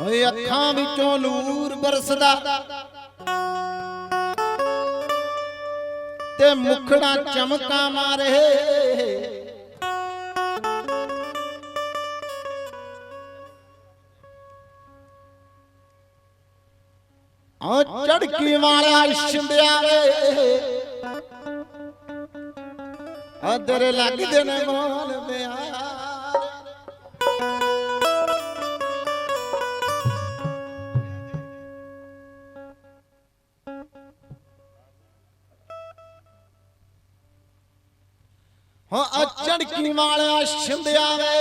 ਓਏ ਅੱਖਾਂ ਵਿੱਚੋਂ ਨੂਰ ਬਰਸਦਾ। ਤੇ ਮੁਖੜਾ ਚਮਕਾਂ ਮਾਰੇ। ਆ ਚੜਕੀ ਵਾਲਿਆ ਸ਼ਿੰਦਿਆ ਵੇ। ਅਦਰ ਲੱਗਦੇ ਨੇ ਮੋਲ ਪਿਆਰ ਵਾਲਿਆ ਸ਼ਿੰਦਿਆ ਵੇ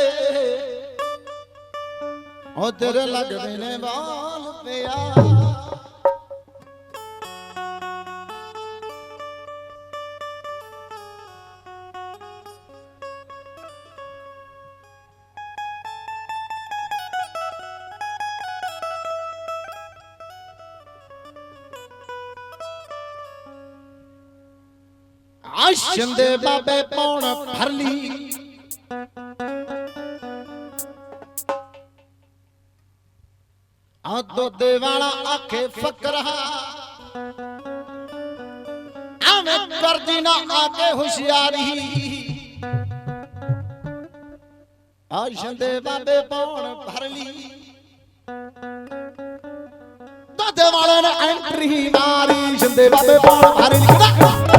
ਉਹ ਤੇਰੇ ਲੱਗਦੇ ਨੇ ਵਾਲ ਪਿਆ। ਆਸ਼ਨ ਦੇ ਬਾਬੇ ਪੌਣ ਫਰਲੀ। ਦੋਦੇ ਵਾਲਾ ਆਖੇ, ਫਕਰਾ ਐਵੇਂ ਕਰਦੀ ਨਾ ਆ ਹੁਸ਼ਿਆਰੀ। ਆਸ਼ਨ ਦੇ ਬਾਬੇ ਪੌਣ ਫਰਲੀ ਦੋਦੇ ਵਾਲੇ ਨੇ ਐਂਟਰੀ ਮਾਰੀ ਸ਼ੰਦੇ ਬਾਬੇ ਪੌਣ ਫਰਲੀ ਵੱਲ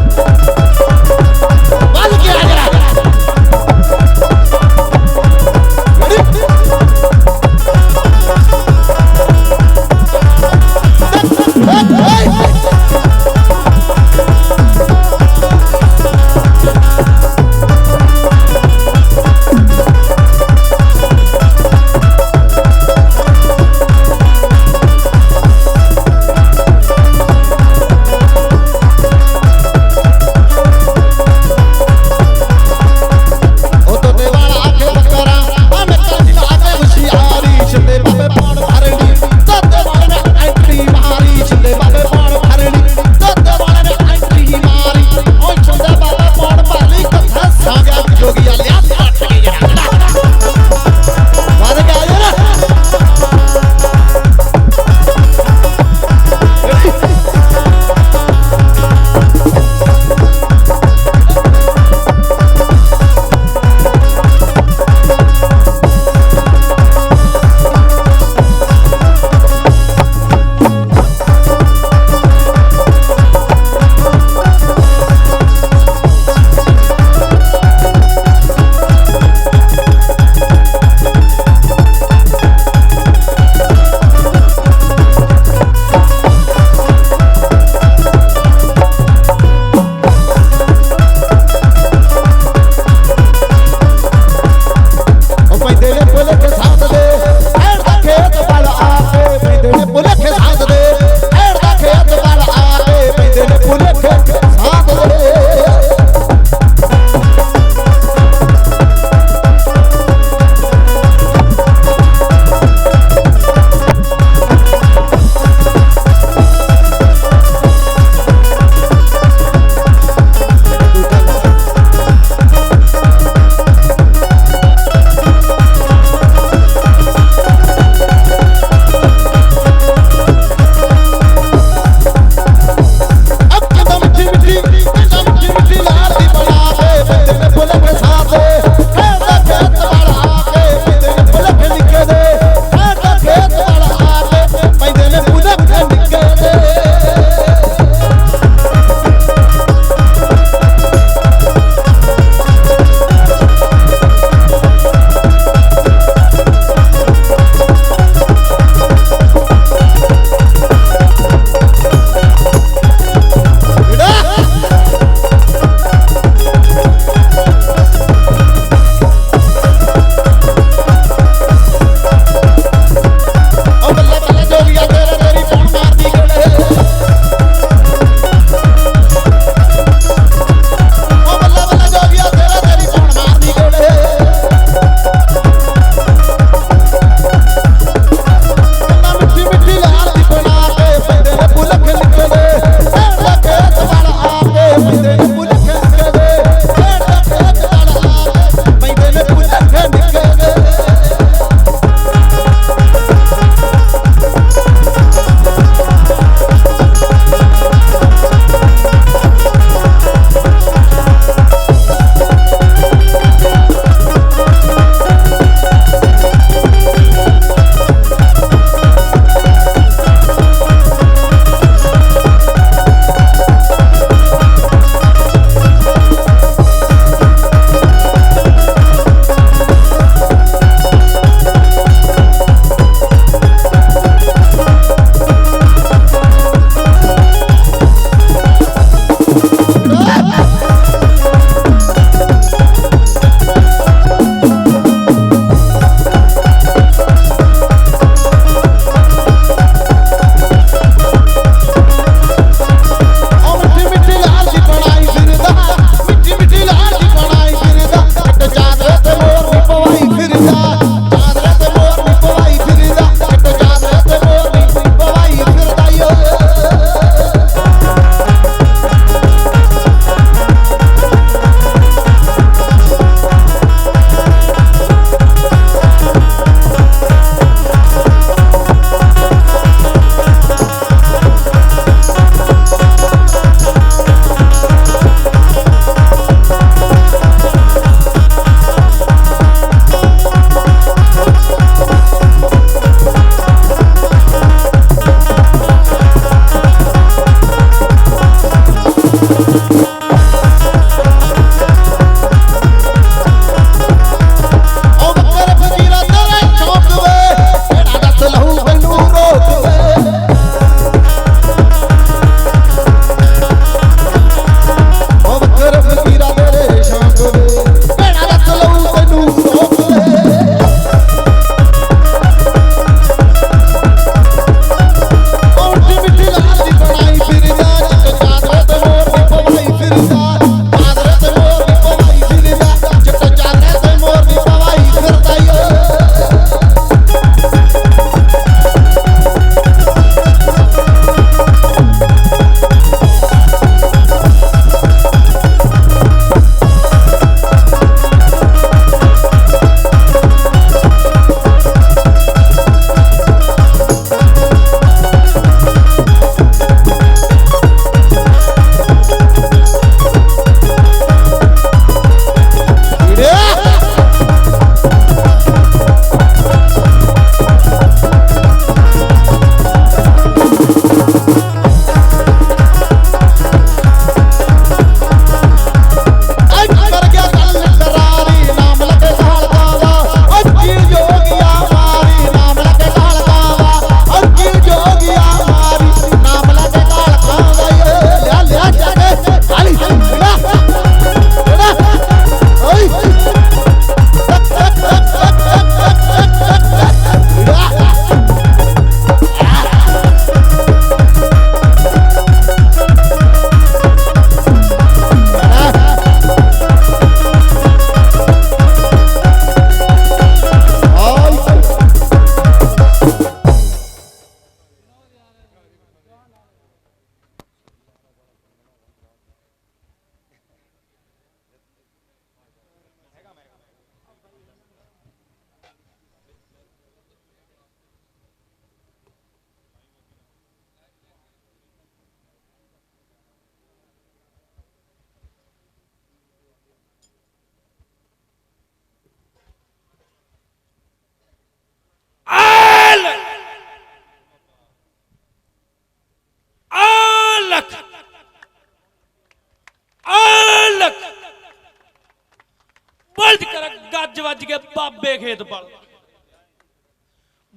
ਵੱਜ ਕੇ ਬਾਬੇ ਖੇਤ ਬਲ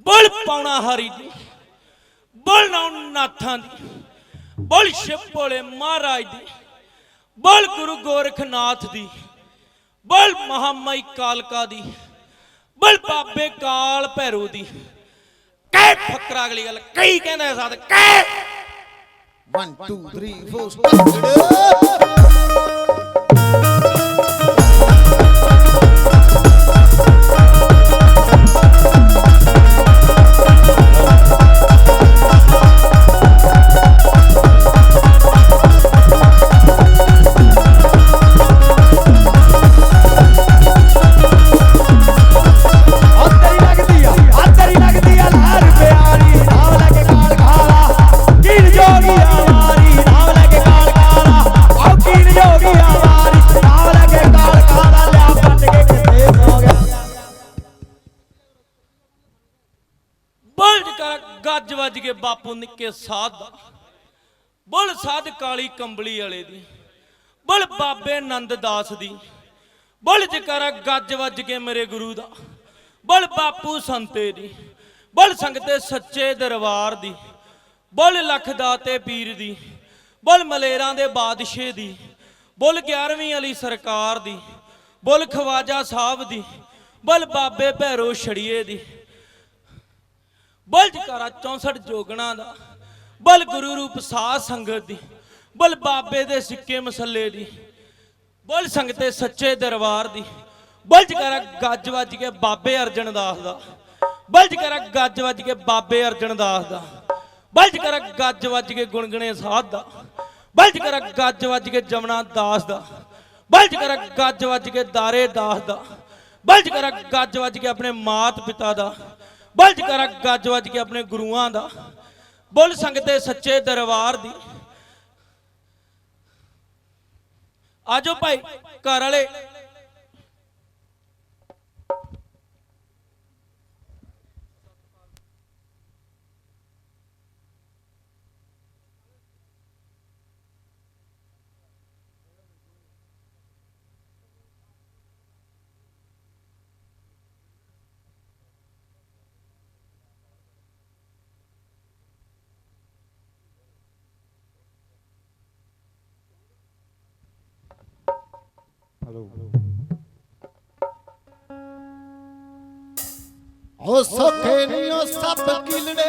ਬਲ ਪਾਉਣਾ ਹਰੀ ਦੀ ਬਲ ਨਾਥਾਂ ਦੀ ਬਲ ਸ਼ਿਵਪੋਲੇ ਮਹਾਰਾਜ ਦੀ ਬਲ ਗੁਰੂ ਗੋਰਖਨਾਥ ਦੀ ਬਲ ਮਹਾਮਾਈ ਕਾਲਕਾ ਦੀ ਬਲ ਬਾਬੇ ਕਾਲ ਭੈਰੋ ਦੀ। ਕਹਿ ਫਕਰਾ ਅਗਲੀ ਗੱਲ ਕਈ ਕਹਿੰਦਾ ਸਾਧ ਕਹਿ। 1 2 3 4 ਸਟਾਰਟ ਕਾਲੀ ਕੰਬਲੀ ਵਾਲੇ ਦੀ। ਬੁਲ ਬਾਬੇ ਨੰਦ ਦਾਸ ਦੀ। ਬੁਲ ਜਕਰ ਗੱਜ ਵੱਜ ਕੇ ਮੇਰੇ ਗੁਰੂ ਦਾ। ਬੁਲ ਬਾਪੂ ਸੰਤੇ ਦੀ। ਬੋਲ ਸੰਗਤੇ ਸੱਚੇ ਦਰਬਾਰ ਦੀ। ਬੁਲ ਲੱਖ ਦਾਤੇ ਪੀਰ ਦੀ। ਬੁਲ ਮਲੇਰਾਂ ਦੇ ਬਾਦਸ਼ਾਹ ਦੀ। ਬੁਲ 11ਵੀਂ ਵਾਲੀ ਸਰਕਾਰ ਦੀ। ਬੋਲ ਖਵਾਜਾ ਸਾਹਿਬ ਦੀ। ਬੁਲ ਬਾਬੇ ਭੈਰੋ ਛੜੀਏ ਦੀ। ਬਲ ਜਕਾਰਾ 64 ਜੋਗਣਾ ਦਾ। ਬਲ ਗੁਰੂ ਰੂਪ ਸਾਧ ਸੰਗਤ ਦੀ। ਬਲ ਬਾਬੇ ਦੇ ਸਿੱਕੇ ਮਸੱਲੇ ਦੀ, ਬਲ ਸੰਗਤੇ ਸੱਚੇ ਦਰਬਾਰ ਦੀ, ਬਲ ਜਕਾਰਾ ਗੱਜ ਵੱਜ ਕੇ ਬਾਬੇ ਅਰਜਨ ਦਾਸ ਦਾ, ਬਲ ਜਕਾਰਾ ਗੱਜ ਵੱਜ ਕੇ ਬਾਬੇ ਅਰਜਨ ਦਾਸ ਦਾ, ਬਲ ਜਕਾਰਾ ਗੱਜ ਵੱਜ ਕੇ ਗੁਣਗਣੇ ਸਾਧ ਦਾ, ਬਲ ਜਕਾਰਾ ਗੱਜ ਵੱਜ ਕੇ ਜਮਨਾ ਦਾਸ ਦਾ, ਬਲ ਜਕਾਰਾ ਗੱਜ ਵੱਜ ਕੇ ਦਾਰੇ ਦਾਸ ਦਾ, ਬਲ ਜਕਾਰਾ ਗੱਜ ਵੱਜ ਕੇ ਆਪਣੇ ਮਾਤ ਪਿਤਾ ਦਾ ਬਲਜ ਕਰ ਗੱਜ ਵੱਜ ਕੇ ਆਪਣੇ ਗੁਰੂਆਂ ਦਾ, ਬੋਲ ਸੰਗਤੇ ਸੱਚੇ ਦਰਬਾਰ ਦੀ ਆਜੋ ਭਾਈ ਘਰ ਵਾਲੇ। ਹੋ ਸੋਖੇ ਨਹੀਂ ਉਹ ਸੱਪ ਕਿਲੜੇ।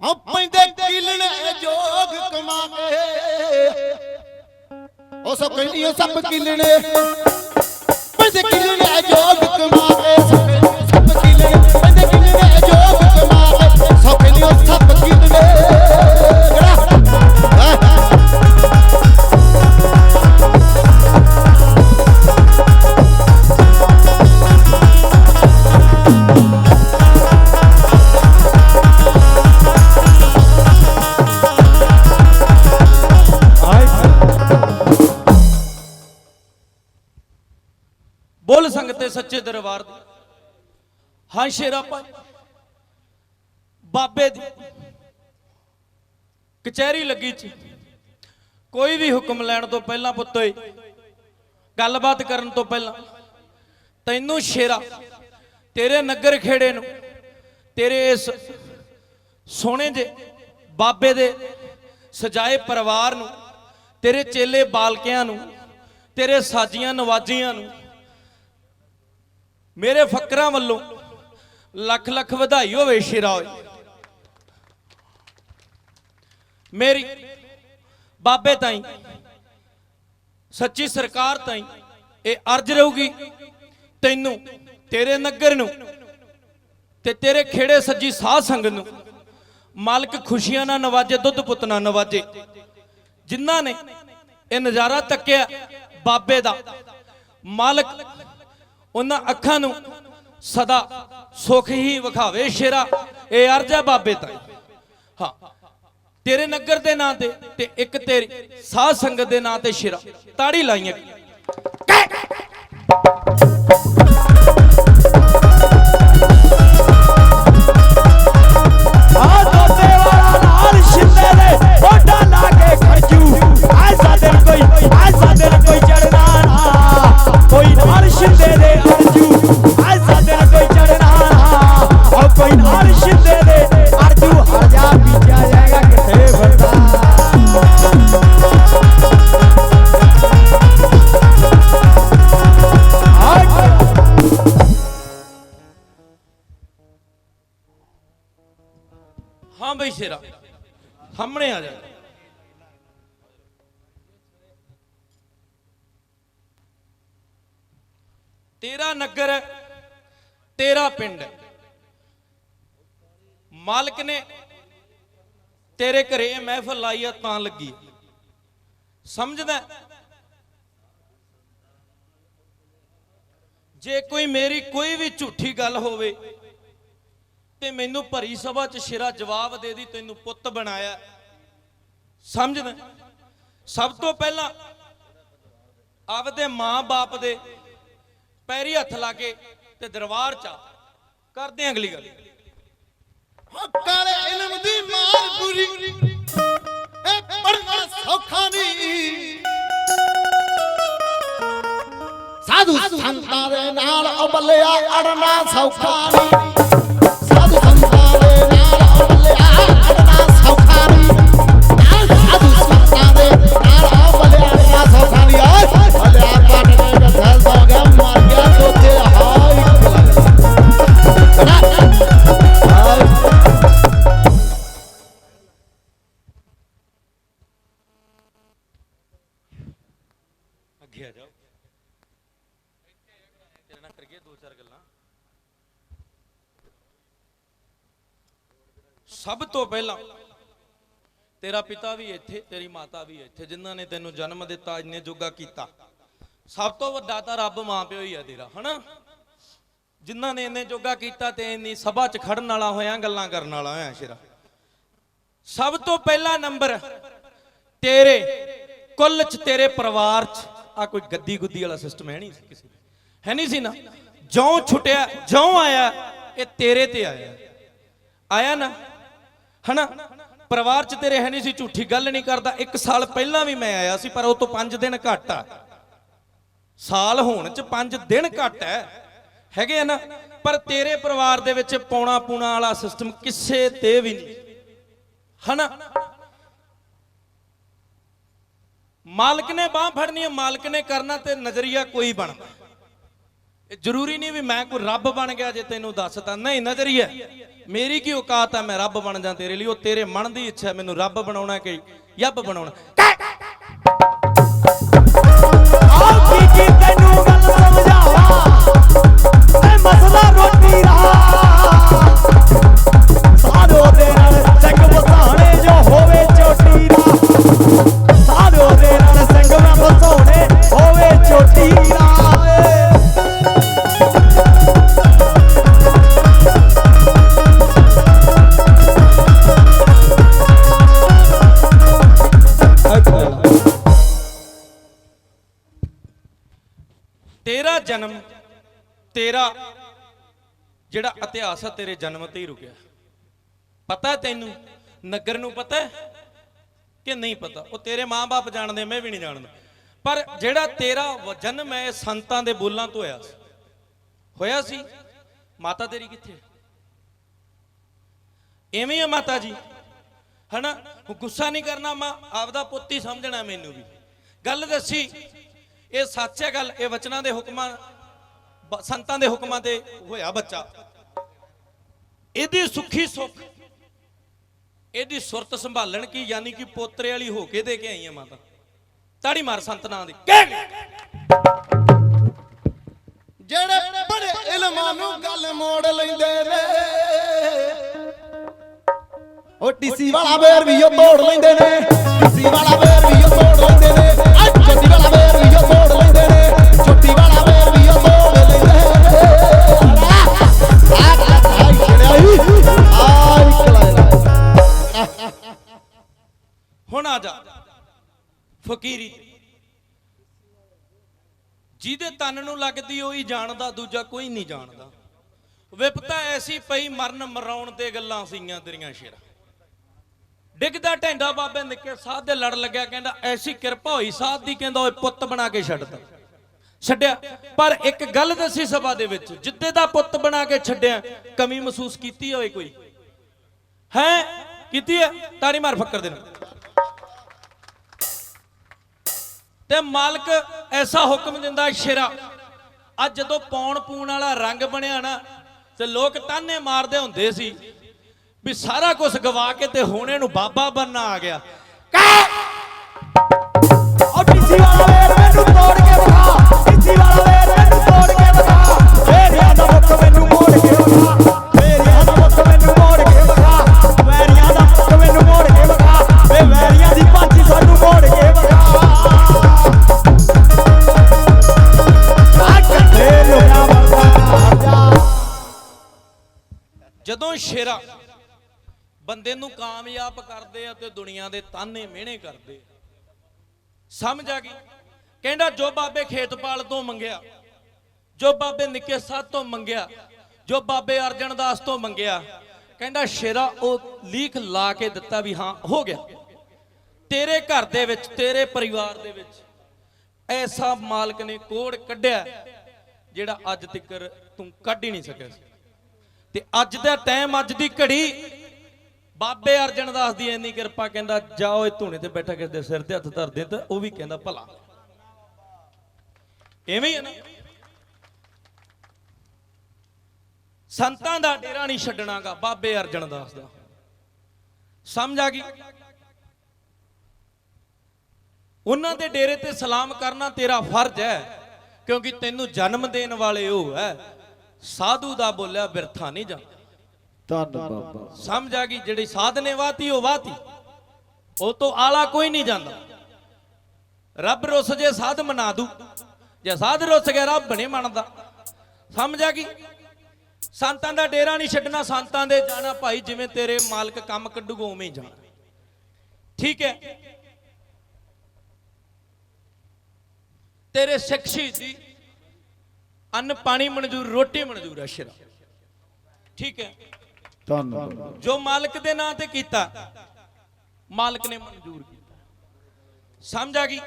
ਆ ਪੈਂਦੇ ਕਿਲਣੇ ਜੋਗ ਕਮਾ ਕੇ ਉਹ ਸੋਖੇ ਨਹੀਂ ਉਹ ਸੱਪ ਕਿਲਣੇ ਪੈਂਦੇ ਕਿਲਣੇ ਜੋਗ ਹਾਂ ਸ਼ੇਰਾ ਭਾਈ ਬਾਬੇ ਦੀ ਕਚਹਿਰੀ ਲੱਗੀ ਚ ਕੋਈ ਵੀ ਹੁਕਮ ਲੈਣ ਤੋਂ ਪਹਿਲਾਂ ਪੁੱਤ ਗੱਲਬਾਤ ਕਰਨ ਤੋਂ ਪਹਿਲਾਂ, ਤੈਨੂੰ ਸ਼ੇਰਾ, ਤੇਰੇ ਨਗਰ ਖੇੜੇ ਨੂੰ, ਤੇਰੇ ਇਸ ਸੋਹਣੇ ਜੇ ਬਾਬੇ ਦੇ ਸਜਾਏ ਪਰਿਵਾਰ ਨੂੰ, ਤੇਰੇ ਚੇਲੇ ਬਾਲਕਿਆਂ ਨੂੰ, ਤੇਰੇ ਸਾਜੀਆਂ ਨਵਾਜੀਆਂ ਨੂੰ, ਮੇਰੇ ਫਕਰਾਂ ਵੱਲੋਂ ਲੱਖ ਲੱਖ ਵਧਾਈ ਹੋਵੇ ਸ਼ੇਰਾ ਮੇਰੀ ਬਾਬੇ ਤਾਈ, ਸੱਚੀ ਸਰਕਾਰ ਤਾਈ ਇਹ ਅਰਜ ਰਹੂਗੀ ਤੈਨੂੰ, ਤੇਰੇ ਨਗਰ ਨੂੰ ਤੇ ਤੇਰੇ ਖੇੜੇ ਸੱਜੀ ਸਾਧ ਸੰਗਤ ਨੂੰ। ਮਾਲਕ ਖੁਸ਼ੀਆਂ ਨਾਲ ਨਵਾਜੇ, ਦੁੱਧ ਪੁੱਤ ਨਾਲ ਨਵਾਜੇ। ਜਿਨ੍ਹਾਂ ਨੇ ਇਹ ਨਜ਼ਾਰਾ ਤੱਕਿਆ ਬਾਬੇ ਦਾ, ਮਾਲਕ ਉਹਨਾਂ ਅੱਖਾਂ ਨੂੰ ਸਦਾ ਸੁਖ ਹੀ ਵਿਖਾਵੇ ਸ਼ੇਰਾ। ਇਹ ਅਰਜ਼ ਹੈ ਬਾਬੇ ਤਾਈ। ਹਾਂ। ਤੇਰੇ ਨਗਰ ਦੇ ਨਾਂ ਤੇ ਤੇ ਇੱਕ ਤੇਰੀ ਸਾਧ ਸੰਗਤ ਦੇ ਨਾਂ ਤੇ ਸ਼ੇਰਾ। ਤਾੜੀ ਲਾਈਆਂ। ਤੇਰਾ ਨਗਰ ਹੈ, ਤੇਰਾ ਪਿੰਡ ਹੈ। ਮਾਲਕ ਨੇ ਤੇਰੇ ਘਰੇ ਇਹ ਮਹਿਫਲ ਲਾਈ ਆ ਤਾਂ ਲੱਗੀ। ਸਮਝਦਾ ਜੇ ਕੋਈ ਮੇਰੀ ਕੋਈ ਵੀ ਝੂਠੀ ਗੱਲ ਹੋਵੇ ਤੇ ਮੈਨੂੰ ਭਰੀ ਸਭਾ 'ਚ ਸਿਰਾ ਜਵਾਬ ਦੇ ਦੀ ਤੈਨੂੰ ਪੁੱਤ ਬਣਾਇਆ। ਸਮਝਦਾ ਸਭ ਤੋਂ ਪਹਿਲਾਂ ਆਪਦੇ ਮਾਂ-ਬਾਪ ਦੇ ਪੈਰੀ ਹੱਥ ਲਾ ਕੇ ਤੇ ਦਰਬਾਰ 'ਚ ਕਰਦੇ ਆਂ ਅਗਲੀ ਗੱਲ। ਕਾਲੇ ਇਲਮ ਦੀ ਮਾਰ ਪੂਰੀ। ਇਹ ਪੜਨਾ ਸੌਖਾ ਨਹੀਂ। ਸਾਧੂ ਸੰਤਾਂ ਦੇ ਨਾਲ ਅਬਲਿਆ ਅੜਨਾ ਸੌਖਾ ਨਹੀਂ। ਸਭ ਤੋਂ ਪਹਿਲਾਂ ਤੇਰਾ ਪਿਤਾ ਵੀ ਇੱਥੇ, ਤੇਰੀ ਮਾਤਾ ਵੀ ਇੱਥੇ, ਜਿਨ੍ਹਾਂ ਨੇ ਤੈਨੂੰ ਜਨਮ ਦਿੱਤਾ, ਇੰਨੇ ਜੋਗਾ ਕੀਤਾ। ਸਭ ਤੋਂ ਵੱਡਾ ਤਾਂ ਰੱਬ ਮਾਂ ਪਿਓ ਹੀ ਆ ਤੇਰਾ, ਹਨਾ? ਜਿਨ੍ਹਾਂ ਨੇ ਇੰਨੇ ਜੋਗਾ ਕੀਤਾ ਤੇ ਇੰਨੀ ਸਭਾ 'ਚ ਖੜਨ ਵਾਲਾ ਹੋਇਆ, ਗੱਲਾਂ ਕਰਨ ਵਾਲਾ ਹੋਇਆ ਸ਼ੇਰਾ। ਸਭ ਤੋਂ ਪਹਿਲਾ ਨੰਬਰ ਤੇਰੇ ਕੁੱਲ ਚ, ਤੇਰੇ ਪਰਿਵਾਰ ਚ, ਆ ਕੋਈ ਗੱਦੀ ਗੁੱਦੀ ਵਾਲਾ ਸਿਸਟਮ ਹੈ ਨਹੀਂ ਸੀ ਕਿਸੇ ਹੈ ਨਹੀਂ ਸੀ ਨਾ? ਜਿਉਂ ਛੁੱਟਿਆ, ਜਿਉਂ ਆਇਆ, ਇਹ ਤੇਰੇ ਤੇ ਆਇਆ। ਆਇਆ ਨਾ? ਹਨਾ? ਪਰਿਵਾਰ ਚ ਤੇਰੇ ਹੈ ਨਹੀਂ ਸੀ, ਝੂਠੀ ਗੱਲ ਨਹੀਂ ਕਰਦਾ। ਇੱਕ ਸਾਲ ਪਹਿਲਾਂ ਵੀ ਮੈਂ ਆਇਆ ਸੀ, ਪਰ ਉਹ ਤੋਂ 5 ਦਿਨ ਘੱਟ ਆ। ਸਾਲ ਹੋਣ ਚ 5 ਦਿਨ ਘੱਟ ਹੈ ਹੈਗੇ ਆ ਨਾ? ਪਰ ਤੇਰੇ ਪਰਿਵਾਰ ਦੇ ਵਿੱਚ ਪੌਣਾ ਪੂਣਾ ਵਾਲਾ ਸਿਸਟਮ ਕਿਸੇ ਤੇ ਵੀ ਨਹੀਂ। ਹਨਾ? ਮਾਲਕ ਨੇ ਬਾਹ ਫੜਨੀ ਹੈ ਮਾਲਕ ਨੇ ਕਰਨਾ ਤੇ ਨਜ਼ਰੀਆ ਕੋਈ ਬਣਦਾ। ਇਹ ਜ਼ਰੂਰੀ ਨਹੀਂ ਵੀ ਮੈਂ ਕੋਈ ਰੱਬ ਬਣ ਗਿਆ ਜੇ ਤੈਨੂੰ ਦੱਸਤਾ ਨਹੀਂ ਨਜ਼ਰੀਆ ਮੇਰੀ ਕੀ ਔਕਾਤ ਹੈ ਮੈਂ ਰੱਬ ਬਣ ਜਾਂ ਤੇਰੇ ਲਈ। ਉਹ ਤੇਰੇ ਮਨ ਦੀ ਇੱਛਾ ਮੈਨੂੰ ਰੱਬ ਬਣਾਉਣਾ ਕਿ ਯੱਬ ਬਣਾਉਣਾ। ਜਿਹੜਾ ਤੇਰੇ ਜਨਮ ਤੇ ਹੀ ਰੁਕਿਆ। ਪਤਾ ਤੈਨੂੰ? ਨਗਰ ਨੂੰ ਪਤਾ ਕਿ ਨਹੀਂ ਪਤਾ? ਉਹ ਤੇਰੇ ਮਾਂ-ਬਾਪ ਜਾਣਦੇ, ਮੈਂ ਵੀ ਨਹੀਂ ਜਾਣਦਾ। ਪਰ ਜਿਹੜਾ ਤੇਰਾ ਜਨਮ ਹੈ ਸੰਤਾਂ ਦੇ ਬੋਲਾਂ ਤੋਂ ਹੋਇਆ ਸੀ। ਹੋਇਆ ਸੀ? ਮਾਤਾ ਤੇਰੀ ਕਿੱਥੇ ਐਵੇਂ ਹੀ ਮਾਤਾ ਜੀ। ਹਨਾ? ਗੁੱਸਾ ਨਹੀਂ ਕਰਨਾ, ਮਾਂ, ਆਪਦਾ ਪੁੱਤ ਹੀ ਸਮਝਣਾ ਮੈਨੂੰ ਵੀ। ਗੱਲ ਦੱਸੀ, ਇਹ ਸੱਚ ਹੈ ਗੱਲ? ਇਹ ਵਚਨਾਂ ਦੇ ਹੁਕਮਾਂ ਸੰਤਾਂ ਦੇ ਹੁਕਮਾਂ ਤੇ ਹੋਇਆ ਬੱਚਾ। ਇਹਦੀ ਸੁਖੀ ਸੁਖ। ਇਹਦੀ ਸੁਰਤ ਸੰਭਾਲਣ ਕੀ, ਯਾਨੀ ਕਿ ਪੋਤਰੇ ਵਾਲੀ ਹੋ ਕੇ ਦੇ ਕੇ ਆਈ ਹੈ ਮਾਤਾ। ਤਾੜੀ ਮਾਰ ਸੰਤ ਨਾਂ ਦੀ। ਕਹਿ ਜਿਹੜੇ ਬੜੇ ਇਲਮਾਂ ਨੂੰ ਗੱਲ ਮੋੜ ਲੈਂਦੇ ਨੇ, ਉਹ ਟੀਸੀ ਵਾਲਾ ਵੇਰ ਵੀ ਉਹ ਤੋੜ ਲੈਂਦੇ ਨੇ। ਟੀਸੀ ਵਾਲਾ ਵੇਰ ਵੀ ਉਹ ਤੋੜ ਲੈਂਦੇ ਨੇ। ਆ ਛੋਟੀ ਵਾਲਾ ਵੇਰ ਵੀ ਉਹ ਤੋੜ ਹੁਣ ਜਾ ਫਕੀਰੀ। ਜਿਹਦੇ ਤਨ ਨੂੰ ਲੱਗਦੀ ਉਹੀ ਜਾਣਦਾ, ਦੂਜਾ ਕੋਈ ਨਹੀਂ ਜਾਣਦਾ। ਵਿਪਤਾ ਐਸੀ ਪਈ ਮਰਨ ਮਰਾਉਣ ਤੇ ਗੱਲਾਂ ਸੀਆਂ ਤੇਰੀਆਂ ਸ਼ੇਰਾ। ਡਿੱਗਦਾ ਢੈਂਡਾ ਬਾਬੇ ਨਿੱਕੇ ਸਾਧ ਦੇ ਲੜ ਲੱਗਿਆ, ਕਹਿੰਦਾ ਐਸੀ ਕਿਰਪਾ ਹੋਈ, ਸਾਧ ਦੀ ਕਹਿੰਦਾ ਓਏ ਪੁੱਤ ਬਣਾ ਕੇ ਛੱਡਦਾ ਛੱਡਿਆ। ਪਰ ਇੱਕ ਗੱਲ ਦੱਸੀ ਸਭਾ ਦੇ ਵਿੱਚ, ਜਿੱਦੇ ਦਾ ਪੁੱਤ ਬਣਾ ਕੇ ਛੱਡਿਆ, ਕਮੀ ਮਹਿਸੂਸ ਕੀਤੀ ਹੋਏ ਕੋਈ? ਹੈ? ਕੀਤੀ ਹੈ? ਤਾਰੀ ਮਾਰ ਫੱਕਰ ਦੇ ਨਾਲ। ਤੇ ਮਾਲਕ ਐਸਾ ਹੁਕਮ ਦਿੰਦਾ ਸ਼ੇਰਾ, ਅੱਜ ਜਦੋਂ ਪੌਣ ਪੂਣ ਵਾਲਾ ਰੰਗ ਬਣਿਆ ਨਾ, ਤੇ ਲੋਕ ਤਾਨੇ ਮਾਰਦੇ ਹੁੰਦੇ ਸੀ ਵੀ ਸਾਰਾ ਕੁਝ ਗਵਾ ਕੇ ਤੇ ਹੁਣ ਇਹਨੂੰ ਬਾਬਾ ਬੰਨਾ ਆ ਗਿਆ। ਉਹ ਬੰਦੇ ਨੂੰ ਕਾਮਯਾਬ ਕਰਦੇ ਆ ਤੇ ਦੁਨੀਆ ਦੇ ਤਾਨੇ ਮਿਹਣੇ ਕਰਦੇ ਸਮਝ ਆ ਗਈ? ਕਹਿੰਦਾ, ਜੋ ਬਾਬੇ ਖੇਤਪਾਲ ਤੋਂ ਮੰਗਿਆ, ਜੋ ਬਾਬੇ ਨਿੱਕੇ ਸਾਧ ਤੋਂ ਮੰਗਿਆ, ਜੋ ਬਾਬੇ ਅਰਜਨ ਦਾਸ ਤੋਂ ਮੰਗਿਆ, ਕਹਿੰਦਾ, ਸ਼ੇਰਾ, ਉਹ ਲੀਖ ਲਾ ਕੇ ਦਿੱਤਾ ਵੀ ਹਾਂ, ਹੋ ਗਿਆ। ਤੇਰੇ ਘਰ ਦੇ ਵਿੱਚ, ਤੇਰੇ ਪਰਿਵਾਰ ਦੇ ਵਿੱਚ ਐਸਾ ਮਾਲਕ ਨੇ ਕੋੜ ਕੱਢਿਆ ਜਿਹੜਾ ਅੱਜ ਤੱਕ ਤੂੰ ਕੱਢ ਹੀ ਨਹੀਂ ਸਕਿਆ ਸੀ। ਤੇ ਅੱਜ ਦਾ ਟਾਈਮ ਅੱਜ ਦੀ ਘੜੀ ਬਾਬੇ ਅਰਜਨ ਦਾਸ ਦੀ ਇੰਨੀ ਕਿਰਪਾ ਕਹਿੰਦਾ, ਜਾਓ ਇਹ ਧੂਣੇ ਤੇ ਬੈਠਾ ਕਿਸੇ ਦੇ ਸਿਰ ਤੇ ਹੱਥ ਧਰ ਦੇ ਤਾਂ ਉਹ ਵੀ ਕਹਿੰਦਾ, ਭਲਾ। ਐਵੇਂ ਹੀ ਹੈ ਨਾ? ਸੰਤਾਂ ਦਾ ਡੇਰਾ ਨਹੀਂ ਛੱਡਣਾਗਾ ਬਾਬੇ ਅਰਜਨ ਦਾਸ ਦਾ। ਸਮਝ ਆ ਗਈ? ਉਹਨਾਂ ਦੇ ਡੇਰੇ ਤੇ ਸਲਾਮ ਕਰਨਾ ਤੇਰਾ ਫਰਜ਼ ਹੈ, ਕਿਉਂਕਿ ਤੈਨੂੰ ਜਨਮ ਦੇਣ ਵਾਲੇ ਉਹ ਹੈ। ਸਾਧੂ ਦਾ ਬੋਲਿਆ, ਬਿਰਥਾ ਨਹੀਂ ਜਾਂਦਾ ਧੰਨ ਬਾਬਾ। ਸਮਝ ਆ ਗਈ ਜਿਹੜੀ ਸਾਧ ਨੇ ਵਾਤੀ ਉਹ ਵਾਤੀ ਉਹ ਤੋਂ ਆਲਾ ਕੋਈ ਨਹੀਂ ਜਾਂਦਾ। ਰੱਬ ਰੁੱਸ ਜੇ ਸਾਧ ਮਨਾ ਦੂ। ਜੇ ਸਾਧ ਰੁੱਸ ਗਿਆ ਰੱਬ ਨਹੀਂ ਮੰਨਦਾ। ਸਮਝ ਆ ਗਈ? ਸੰਤਾਂ ਦਾ ਡੇਰਾ ਨਹੀਂ ਛੱਡਣਾ ਸੰਤਾਂ ਦੇ ਜਾਣਾ ਭਾਈ ਜਿਵੇਂ ਤੇਰੇ ਮਾਲਕ ਕੰਮ ਕੱਢੂਗਾ ਉਵੇਂ ਜਾਣਾ। ਠੀਕ ਹੈ? ਤੇਰੇ ਸਿੱਖ ਸ਼ਹੀਦੀ ਅੰਨ ਪਾਣੀ ਮਨਜ਼ੂਰ ਰੋਟੀ ਮਨਜ਼ੂਰ ਹੈ ਸ਼ਰਾ। ਠੀਕ ਹੈ? ਧੰਨ ਜੋ ਮਾਲਕ ਦੇ ਨਾਂ ਤੇ ਕੀਤਾ, ਮਾਲਕ ਨੇ ਮਨਜ਼ੂਰ ਕੀਤਾ। ਸਮਝ ਆ ਗਈ?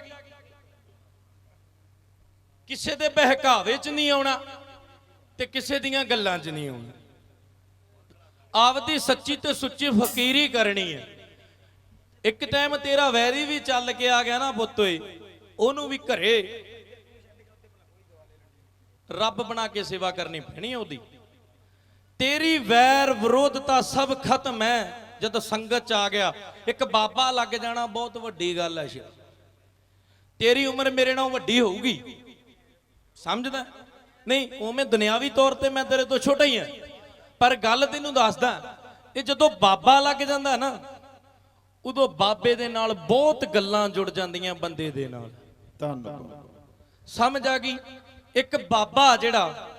ਕਿਸੇ ਦੇ ਬਹਿਕਾਵੇ 'ਚ ਨਹੀਂ ਆਉਣਾ ਤੇ ਕਿਸੇ ਦੀਆਂ ਗੱਲਾਂ 'ਚ ਨਹੀਂ ਆਉਣਾ। ਆਪਦੀ ਸੱਚੀ ਤੇ ਸੁੱਚੀ ਫਕੀਰੀ ਕਰਨੀ ਹੈ। ਇੱਕ ਟਾਈਮ ਤੇਰਾ ਵੈਰੀ ਵੀ ਚੱਲ ਕੇ ਆ ਗਿਆ ਨਾ ਪੁੱਤ ਓਏ, ਉਹਨੂੰ ਵੀ ਘਰੇ। ਰੱਬ ਬਣਾ ਕੇ ਸੇਵਾ ਕਰਨੀ ਪੈਣੀ ਉਹਦੀ। ਤੇਰੀ ਵੈਰ ਵਿਰੋਧਤਾ ਸਭ ਖਤਮ ਹੈ। ਜਦੋਂ ਸੰਗਤ ਚ ਆ ਗਿਆ ਇੱਕ ਬਾਬਾ ਲੱਗ ਜਾਣਾ ਬਹੁਤ ਵੱਡੀ ਗੱਲ ਹੈ ਸ਼ਰ ਤੇਰੀ ਉਮਰ ਮੇਰੇ ਨਾਲੋਂ ਵੱਡੀ ਹੋਊਗੀ। ਸਮਝਦਾ? ਨਹੀਂ ਉਵੇਂ ਦੁਨਿਆਵੀ ਤੌਰ ਤੇ ਮੈਂ ਤੇਰੇ ਤੋਂ ਛੋਟਾ ਹੀ ਹਾਂ। ਪਰ ਗੱਲ ਤੈਨੂੰ ਦੱਸਦਾ ਇਹ ਜਦੋਂ ਬਾਬਾ ਲੱਗ ਜਾਂਦਾ ਨਾ ਉਦੋਂ ਬਾਬੇ ਦੇ ਨਾਲ ਬਹੁਤ ਗੱਲਾਂ ਜੁੜ ਜਾਂਦੀਆਂ ਬੰਦੇ ਦੇ ਨਾਲ। ਧੰਨ ਬਾਬਾ ਸਮਝ ਆ ਗਈ? ਇੱਕ ਬਾਬਾ ਜਿਹੜਾ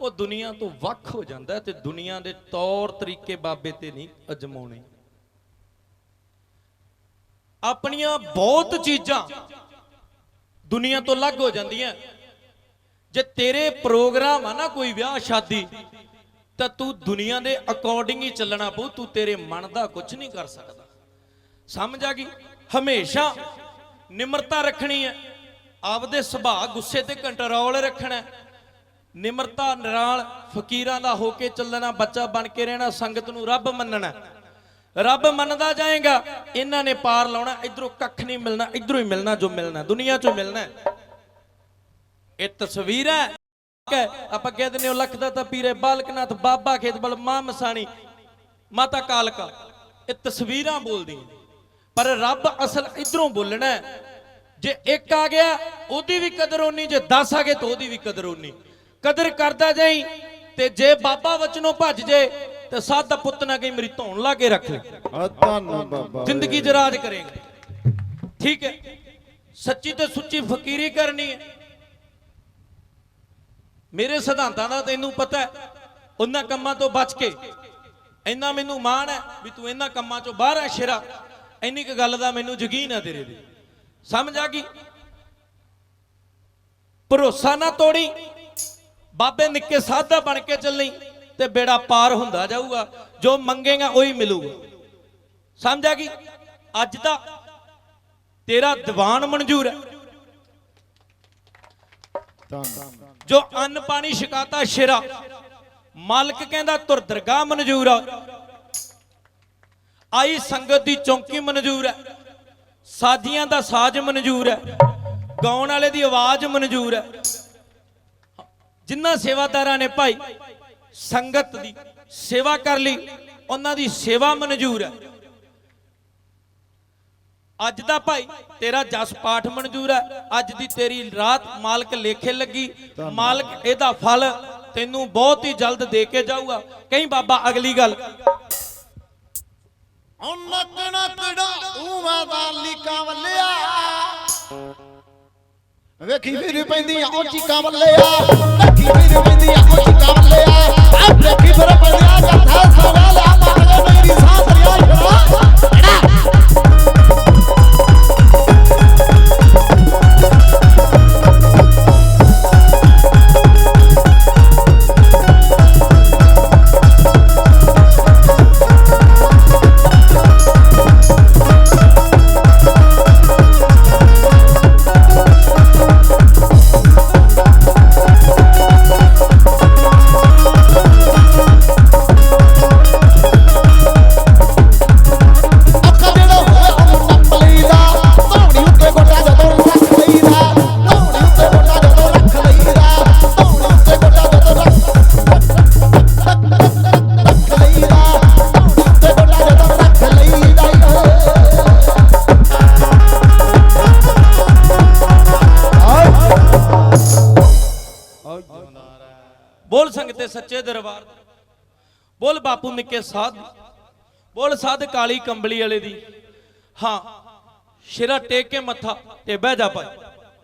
ਉਹ ਦੁਨੀਆ ਤੋਂ ਵੱਖ ਹੋ ਜਾਂਦਾ ਤੇ ਦੁਨੀਆ ਦੇ ਤੌਰ ਤਰੀਕੇ ਬਾਬੇ ਤੇ ਨਹੀਂ ਅਜਮਾਉਣੇ। ਆਪਣੀਆਂ ਬਹੁਤ ਚੀਜ਼ਾਂ ਦੁਨੀਆ ਤੋਂ ਅਲੱਗ ਹੋ ਜਾਂਦੀਆਂ ਜੇ ਤੇਰੇ ਪ੍ਰੋਗਰਾਮ ਆ ਨਾ ਕੋਈ ਵਿਆਹ, ਸ਼ਾਦੀ, ਤਾਂ ਤੂੰ ਦੁਨੀਆ ਦੇ ਅਕੋਰਡਿੰਗ ਹੀ ਚੱਲਣਾ ਪਊ, ਤੂੰ ਤੇਰੇ ਮਨ ਦਾ ਕੁਝ ਨਹੀਂ ਕਰ ਸਕਦਾ। ਸਮਝ ਆ ਗਈ? ਹਮੇਸ਼ਾ ਨਿਮਰਤਾ ਰੱਖਣੀ ਹੈ। ਆਪਦੇ ਸੁਭਾਅ ਗੁੱਸੇ ਤੇ ਕੰਟਰੋਲ ਰੱਖਣਾ ਹੈ। ਨਿਮਰਤਾ ਨਾਲ ਫਕੀਰਾਂ ਦਾ ਹੋ ਕੇ ਚੱਲਣਾ, ਬੱਚਾ ਬਣ ਕੇ ਰਹਿਣਾ, ਸੰਗਤ ਨੂੰ ਰੱਬ ਮੰਨਣਾ। ਰੱਬ ਮੰਨਦਾ ਜਾਏਗਾ, ਇਹਨਾਂ ਨੇ ਪਾਰ ਲਾਉਣਾ, ਇਧਰੋਂ ਕੱਖ ਨਹੀਂ ਮਿਲਣਾ, ਇਧਰੋਂ ਹੀ ਮਿਲਣਾ ਜੋ ਮਿਲਣਾ, ਦੁਨੀਆ ਚੋਂ ਮਿਲਣਾ। ਇਹ ਤਸਵੀਰ ਹੈ। ਆਪਾਂ ਕਹਿ ਦਿੰਦੇ ਹਾਂ, ਲੱਖ ਦਾ ਤਾਂ ਪੀਰੇ ਬਾਲਕਨਾਥ, ਬਾਬਾ ਖੇਤਬਲ ਮਾਂ ਮਸਾਣੀ, ਮਾਤਾ ਕਾਲਕਾ। ਇਹ ਤਸਵੀਰਾਂ ਬੋਲਦੀਆਂ ਪਰ ਰੱਬ ਅਸਲ ਇਧਰੋਂ ਬੋਲਣਾ ਜੇ ਇੱਕ ਆ ਗਿਆ, ਉਹਦੀ ਵੀ ਕਦਰ ਹੋਣੀ ਜੇ 10 ਆ ਗਏ, ਤਾਂ ਉਹਦੀ ਵੀ ਕਦਰ ਹੋਣੀ ਕਦਰ ਕਰਦਾ ਜਾਈ ਤੇ ਜੇ ਬਾਬਾ ਵਚਨੋਂ ਭੱਜ ਜੇ ਤੇ ਸਾਧ ਦਾ ਪੁੱਤ ਨਾ ਕਹੀਂ ਮੇਰੀ ਧੌਣ ਲਾ ਕੇ ਰੱਖ ਲੈ। ਆ ਧੰਨ ਬਾਬਾ। ਜ਼ਿੰਦਗੀ 'ਚ ਰਾਜ ਕਰੇਗਾ। ਠੀਕ ਹੈ? ਸੱਚੀ ਤੇ ਸੁੱਚੀ ਫਕੀਰੀ ਕਰਨੀ ਹੈ। ਮੇਰੇ ਸਿਧਾਂਤਾਂ ਦਾ ਤੈਨੂੰ ਪਤਾ ਹੈ ਉਹਨਾਂ ਕੰਮਾਂ ਤੋਂ ਬਚ ਕੇ ਇੰਨਾ ਮੈਨੂੰ ਮਾਣ ਹੈ ਵੀ ਤੂੰ ਇਹਨਾਂ ਕੰਮਾਂ ਚੋਂ ਬਾਹਰ ਹੈ ਸ਼ੇਰਾ। ਇੰਨੀ ਕੁ ਗੱਲ ਦਾ ਮੈਨੂੰ ਯਕੀਨ ਹੈ ਤੇਰੇ ਤੇ। ਸਮਝ ਆ ਗਈ? ਭਰੋਸਾ ਨਾ ਤੋੜੀ ਬਾਬੇ ਨਿੱਕੇ ਸਾਧਾ ਬਣ ਕੇ ਚੱਲੀ ਤੇ ਬੇੜਾ ਪਾਰ ਹੁੰਦਾ ਜਾਊਗਾ, ਜੋ ਮੰਗੇਗਾ ਉਹੀ ਮਿਲੂਗਾ। ਸਮਝ ਆ ਗਈ? ਅੱਜ ਦਾ ਤੇਰਾ ਦੀਵਾਨ ਮਨਜ਼ੂਰ ਹੈ। ਜੋ ਅੰਨ ਪਾਣੀ ਛਕਾਤਾ ਸ਼ੇਰਾ, ਮਾਲਕ ਕਹਿੰਦਾ ਤੁਰ ਦਰਗਾਹ ਮਨਜ਼ੂਰ ਆ। ਆਈ ਸੰਗਤ ਦੀ ਚੌਂਕੀ ਮਨਜ਼ੂਰ ਹੈ। ਸਾਜੀਆਂ ਦਾ ਸਾਜ਼ ਮਨਜ਼ੂਰ ਹੈ। ਗਾਉਣ ਵਾਲੇ ਦੀ ਆਵਾਜ਼ ਮਨਜ਼ੂਰ ਹੈ। ਜਿੰਨਾ ਸੇਵਾਦਾਰਾਂ ਨੇ ਭਾਈ ਸੰਗਤ ਦੀ ਸੇਵਾ ਕਰ ਲਈ ਉਹਨਾਂ ਦੀ ਸੇਵਾ ਮਨਜ਼ੂਰ ਹੈ। ਅੱਜ ਦਾ ਭਾਈ ਤੇਰਾ ਜਸ ਪਾਠ ਮਨਜ਼ੂਰ ਹੈ। ਅੱਜ ਦੀ ਤੇਰੀ ਰਾਤ ਮਾਲਕ ਲੇਖੇ ਲੱਗੀ ਮਾਲਕ ਇਹਦਾ ਫਲ ਤੈਨੂੰ ਬਹੁਤ ਹੀ ਜਲਦ ਦੇ ਕੇ ਜਾਊਗਾ। ਕਹੀਂ ਬਾਬਾ ਅਗਲੀ ਗੱਲ। ਉਹ ਨੱਕ ਨੱਕੜਾ ਉਵਾਂ ਦਾ ਲੀਕਾਂ ਵੱਲਿਆ ਵੇਖੀ ਵੀਰ ਪੈਂਦੀਆਂ ਉਹ ਚੀਕਾਂ ਵੱਲਿਆ ਵੇਖੀ ਵੀਰ ਪੈਂਦੀਆਂ ਉਹ ਚੀਕਾਂ ਵੱਲਿਆ ਆ ਵੇਖੀ ਫਿਰ ਪੈਂਦੀਆਂ ਗੱਥਾ ਸਵਾਲਾ ਮਾਰੇ ਮੇਰੀ ਸਾਹ ਦਰਿਆ ਛੜਾ ਬੋਲ ਬਾਪੂ ਨਿੱਕੇ ਸਾਧ। ਬੋਲ ਸਾਧ ਕਾਲੀ ਕੰਬਲੀ ਵਾਲੇ ਦੀ। ਹਾਂ, ਸ਼ਿਰਾ ਟੇਕ ਕੇ ਮੱਥਾ ਤੇ ਬਹਿ ਜਾ ਭਾਈ।